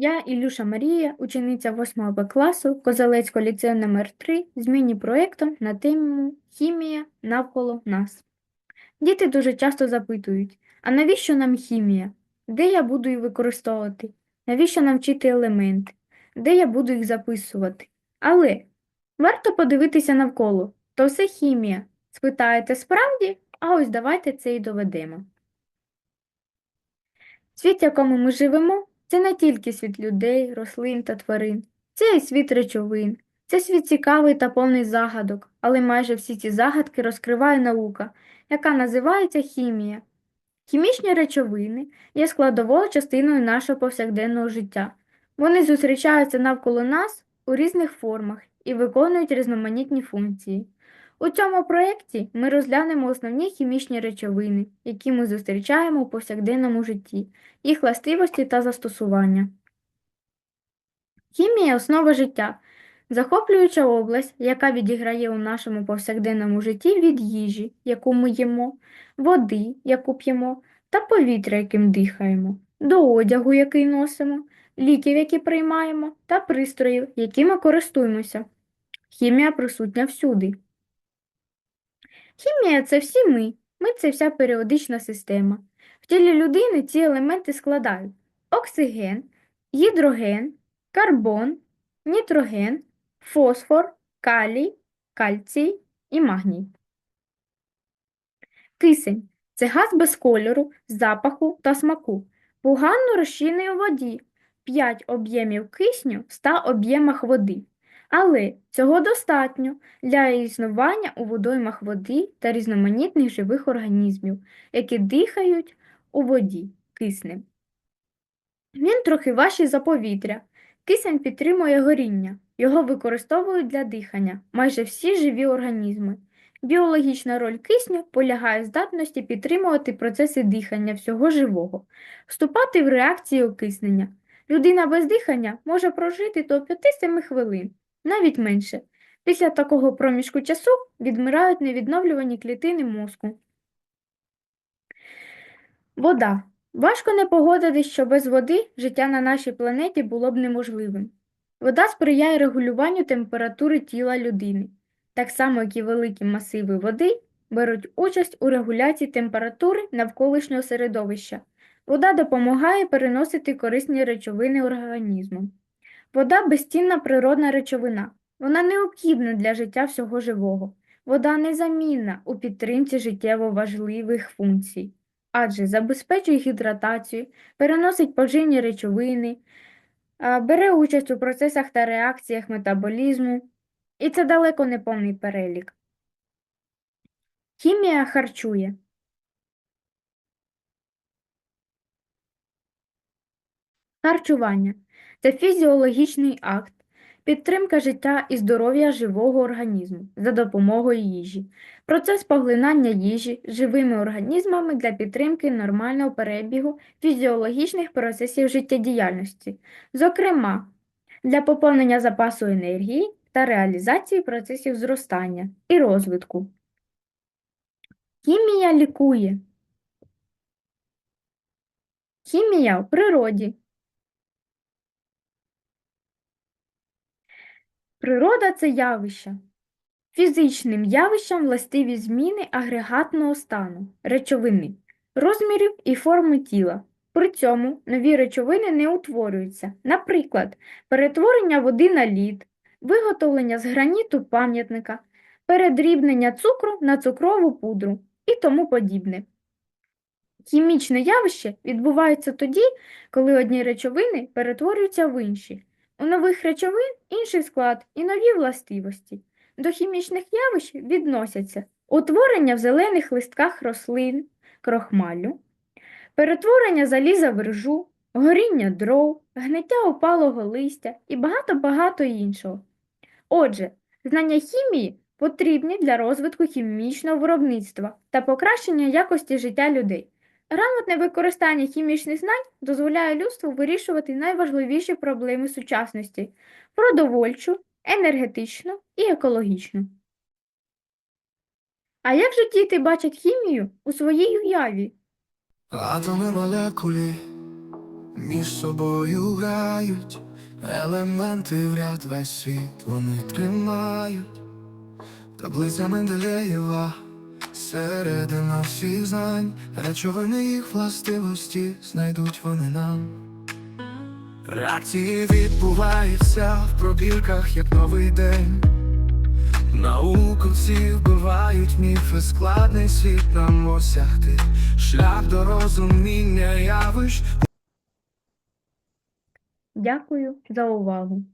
Я Ілюша Марія, учениця 8 Б класу Козелецького ліцею номер 3 з міні-проєктом на тему Хімія навколо нас. Діти дуже часто запитують, а навіщо нам хімія? Де я буду її використовувати? Навіщо нам вчити елементи? Де я буду їх записувати? Але варто подивитися навколо. То все хімія. Спитаєте справді? А ось давайте це і доведемо. Світ, в якому ми живемо, це не тільки світ людей, рослин та тварин, це і світ речовин, це світ цікавий та повний загадок, але майже всі ці загадки розкриває наука, яка називається хімія. Хімічні речовини є складовою частиною нашого повсякденного життя. Вони зустрічаються навколо нас у різних формах і виконують різноманітні функції. У цьому проєкті ми розглянемо основні хімічні речовини, які ми зустрічаємо у повсякденному житті, їх властивості та застосування. Хімія – основа життя, захоплююча область, яка відіграє у нашому повсякденному житті від їжі, яку ми їмо, води, яку п'ємо, та повітря, яким дихаємо, до одягу, який носимо, ліків, які приймаємо, та пристроїв, якими користуємося. Хімія присутня всюди. Хімія – це всі ми, ми – це вся періодична система. В тілі людини ці елементи складають оксиген, гідроген, карбон, нітроген, фосфор, калій, кальцій і магній. Кисень – це газ без кольору, запаху та смаку, погано розчинний у воді, 5 об'ємів кисню в 100 об'ємах води. Але цього достатньо для існування у водоймах води та різноманітних живих організмів, які дихають у воді киснем. Він трохи важчий за повітря. Кисень підтримує горіння. Його використовують для дихання майже всі живі організми. Біологічна роль кисню полягає в здатності підтримувати процеси дихання всього живого, вступати в реакції окиснення. Людина без дихання може прожити до 5-7 хвилин, навіть менше. Після такого проміжку часу відмирають невідновлювані клітини мозку. Вода. Важко не погодитись, що без води життя на нашій планеті було б неможливим. Вода сприяє регулюванню температури тіла людини, так само, як і великі масиви води беруть участь у регуляції температури навколишнього середовища. Вода допомагає переносити корисні речовини організму. Вода – безцінна природна речовина. Вона необхідна для життя всього живого. Вода незамінна у підтримці життєво важливих функцій, адже забезпечує гідратацію, переносить поживні речовини, бере участь у процесах та реакціях метаболізму. І це далеко не повний перелік. Хімія харчує. Харчування – це фізіологічний акт, підтримка життя і здоров'я живого організму за допомогою їжі, процес поглинання їжі живими організмами для підтримки нормального перебігу фізіологічних процесів життєдіяльності, зокрема, для поповнення запасу енергії та реалізації процесів зростання і розвитку. Хімія лікує. Хімія в природі. Природа – це явище. Фізичним явищам властиві зміни агрегатного стану, речовини, розмірів і форми тіла. При цьому нові речовини не утворюються. Наприклад, перетворення води на лід, виготовлення з граніту пам'ятника, передрібнення цукру на цукрову пудру і тому подібне. Хімічне явище відбувається тоді, коли одні речовини перетворюються в інші. У нових речовин інший склад і нові властивості. До хімічних явищ відносяться утворення в зелених листках рослин, крохмалю, перетворення заліза в ржу, горіння дров, гниття опалого листя і багато-багато іншого. Отже, знання хімії потрібні для розвитку хімічного виробництва та покращення якості життя людей. Грамотне використання хімічних знань дозволяє людству вирішувати найважливіші проблеми сучасності – продовольчу, енергетичну і екологічну. А як же діти бачать хімію у своїй уяві? Атоми молекулі між собою грають, елементи в ряд весь світ вони тримають, таблиця Менделеєва, середина всіх знань, речовини їх властивості знайдуть вони нам. Реакції відбуваються в пробірках, як новий день. Науковці вбивають міфи, складний світ нам осягти, шлях до розуміння явищ Дякую за увагу!